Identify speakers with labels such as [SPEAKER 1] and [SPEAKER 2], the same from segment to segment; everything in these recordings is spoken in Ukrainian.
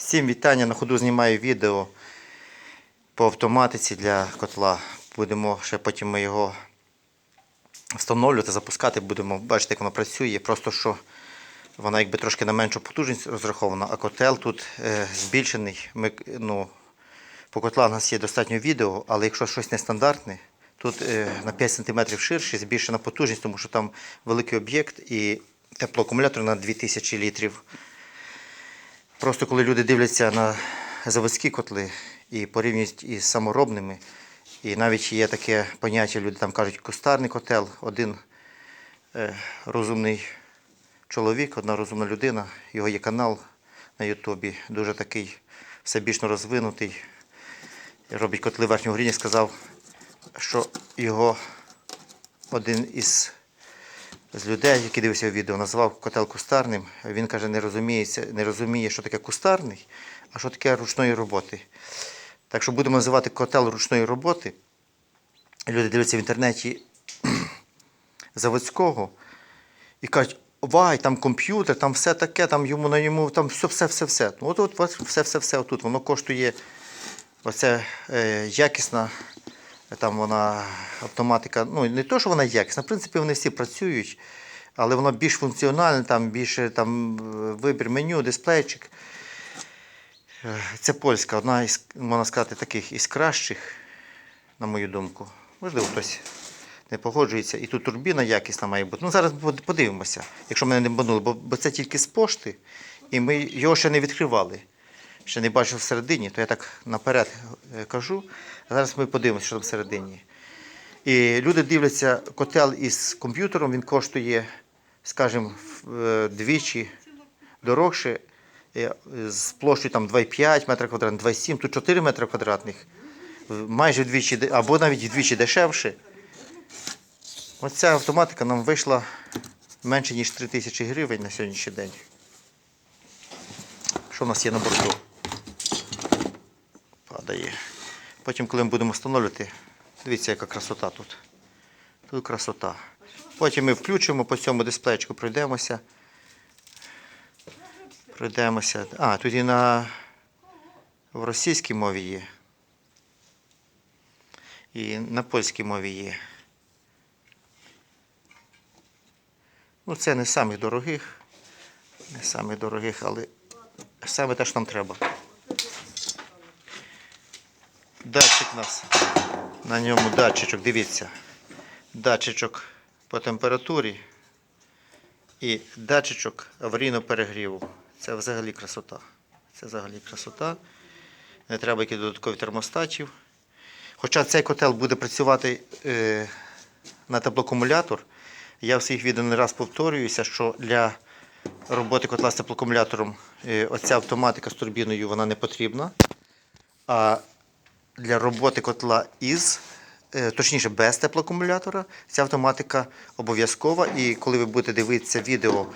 [SPEAKER 1] Всім вітання. На ходу знімаю відео по автоматиці для котла. Будемо ще потім ми його встановлювати, запускати. Будемо бачити, як воно працює. Просто що вона якби трошки на меншу потужність розрахована, а котел тут е, збільшений. Ми, ну, по котлах у нас є достатньо відео, але якщо щось нестандартне, тут е, на 5 см ширше, збільшена потужність, тому що там великий об'єкт і теплоакумулятор на 2000 літрів. Просто коли люди дивляться на заводські котли і порівнюють із саморобними, і навіть є таке поняття, люди там кажуть, кустарний котел, один е, розумний чоловік, одна розумна людина, його є канал на Ютубі, дуже такий всебічно розвинутий, робить котли верхнього рівня, сказав, що його один із з людей, які дивився відео, назвав котел кустарним. Він каже, не розуміється, не розуміє, що таке кустарний, а що таке ручної роботи. Так що будемо називати котел ручної роботи. Люди дивляться в інтернеті заводського і кажуть, вай, там комп'ютер, там все таке, там йому на йому, там все, все, все, все. Ну, от, от, от все, все, все отут. Воно коштує оце е, якісна. Там вона автоматика, ну не то, що вона якісна, в принципі, вони всі працюють, але воно більш функціональне, там більше там, вибір меню, дисплейчик. Це польська, одна із, можна сказати, таких із кращих, на мою думку. Можливо, хтось не погоджується. І тут турбіна якісна має бути. Ну, зараз подивимося, якщо мене не банули, бо це тільки з пошти, і ми його ще не відкривали. Ще не бачив всередині, то я так наперед е, кажу. Зараз ми подивимося, що там всередині. І люди дивляться, котел із комп'ютером, він коштує, скажімо, е, двічі дорогше, е, з площею там 2,5 метра квадратних, 2,7, тут 4 метри квадратних, майже вдвічі, або навіть вдвічі дешевше. Оця автоматика нам вийшла менше, ніж 3 тисячі гривень на сьогоднішній день. Що в нас є на борту? Падає. Потім, коли ми будемо встановлювати, дивіться, яка красота тут. Тут красота. Потім ми включимо по цьому дисплейчику, пройдемося. Пройдемося. А, тут і на в російській мові є. І на польській мові є. Ну, це не самих дорогих. Не самих дорогих, але саме те, що нам треба. Датчик у нас. На ньому датчичок, дивіться. Датчичок по температурі і датчичок аварійного перегріву. Це взагалі красота. Це взагалі красота. Не треба яких додаткових термостатів. Хоча цей котел буде працювати е, на теплоакумулятор, я в своїх відео не раз повторююся, що для роботи котла з теплоакумулятором е, оця автоматика з турбіною вона не потрібна. А для роботи котла із, е, точніше без теплоакумулятора, ця автоматика обов'язкова. І коли ви будете дивитися відео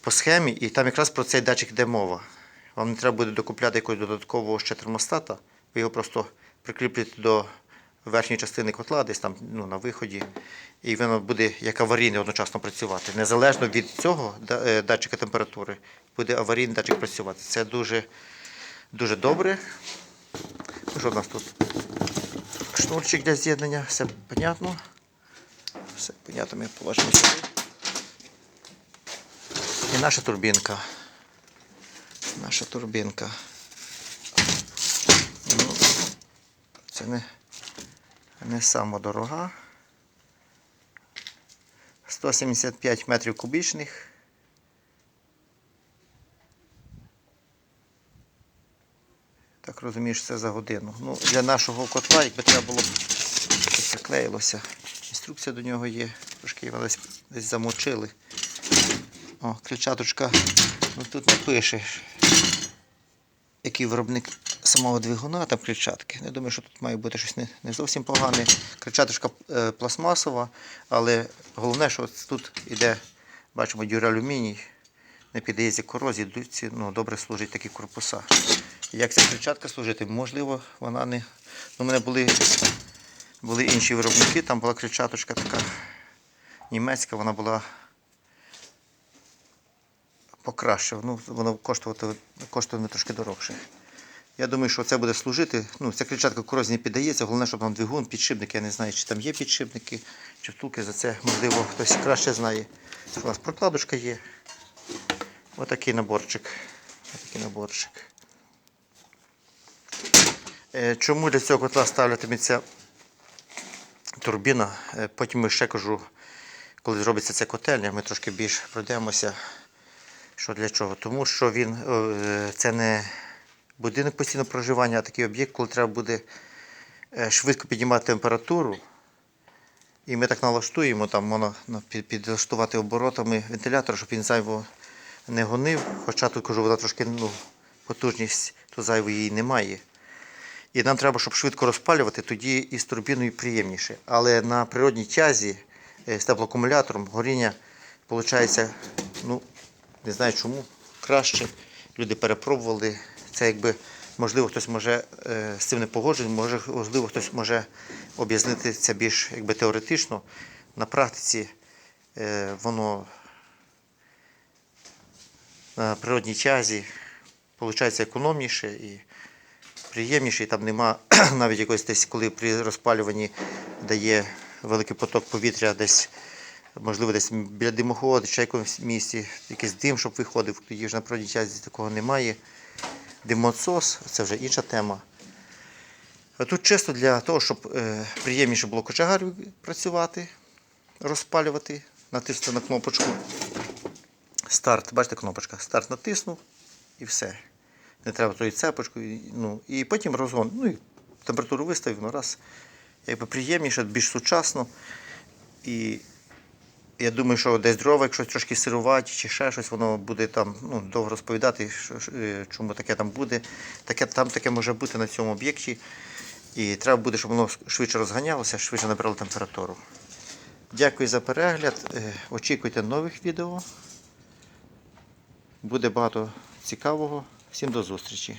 [SPEAKER 1] по схемі, і там якраз про цей датчик йде мова. Вам не треба буде докупляти якогось додаткового ще термостата, ви його просто прикріплюєте до верхньої частини котла, десь там ну, на виході, і воно буде як аварійне одночасно працювати. Незалежно від цього е, датчика температури, буде аварійний датчик працювати. Це дуже, дуже добре. Що в нас тут? Шнурчик для з'єднання, все понятно. Все понятно, ми положимо сюди. І наша турбінка. Наша турбінка. Ну, це не, не сама дорога. 175 метрів кубічних. Розумієш, це за годину. Ну, для нашого котла, якби треба було б щось приклеїлося. Інструкція до нього є. Трошки його десь, десь замочили. О, кричаточка. Ну, тут не пише, який виробник самого двигуна, там кричатки. Я думаю, що тут має бути щось не, не зовсім погане. Кричаточка е, пластмасова, але головне, що тут іде, бачимо, дюралюміній, не піддається корозії, ці, ну, добре служать такі корпуса. Як ця кричатка служити? Можливо, вона не. Ну, у мене були, були інші виробники, там була кричаточка така німецька, вона була покращив. Ну, воно коштувати, коштує трошки дорогше. Я думаю, що це буде служити. Ну, ця кричатка корозні піддається, головне, щоб там двигун, підшипник. Я не знаю, чи там є підшипники, чи втулки за це, можливо, хтось краще знає. У нас прокладочка є. Отакий наборчик. Отакий наборчик. Е, Чому для цього котла ставлятиметься турбіна? Е, Потім ще кажу, коли зробиться ця котельня, ми трошки більш пройдемося. Що для чого? Тому що він е, це не будинок постійного проживання, а такий об'єкт, коли треба буде швидко піднімати температуру. І ми так налаштуємо, там можна підлаштувати оборотами вентилятора, щоб він зайво не гонив. Хоча тут кажу, вона трошки ну, потужність, то зайвої її немає. І нам треба, щоб швидко розпалювати, тоді і з турбіною приємніше. Але на природній тязі е, з теплоакумулятором горіння виходить, ну, не знаю чому, краще. Люди перепробували. Це якби, можливо, хтось може е, з цим не погоджується, може, можливо, хтось може об'яснити це більш якби, теоретично. На практиці е, воно на природній тязі виходить економніше і приємніше, і там нема навіть якось десь, коли при розпалюванні дає великий поток повітря десь, можливо, десь біля димоходу, чи якомусь місці, якийсь дим, щоб виходив, тоді ж на природній тязі такого немає. Димоцос це вже інша тема. Тут чисто для того, щоб е, приємніше було кочегарю працювати, розпалювати, натиснути на кнопочку. Старт, бачите, кнопочка. Старт натиснув і все. Не треба тою цепочкою. Ну, і потім розгон. Ну і температуру виставив, ну раз. Якби приємніше, більш сучасно. І я думаю, що десь дрова, якщо трошки сирувати чи ще щось, воно буде там ну, довго розповідати, е, чому таке там буде. Таке, там таке може бути на цьому об'єкті. І треба буде, щоб воно швидше розганялося, швидше набирало температуру. Дякую за перегляд. Е, Очікуйте нових відео. Буде багато цікавого. Всім до зустрічі!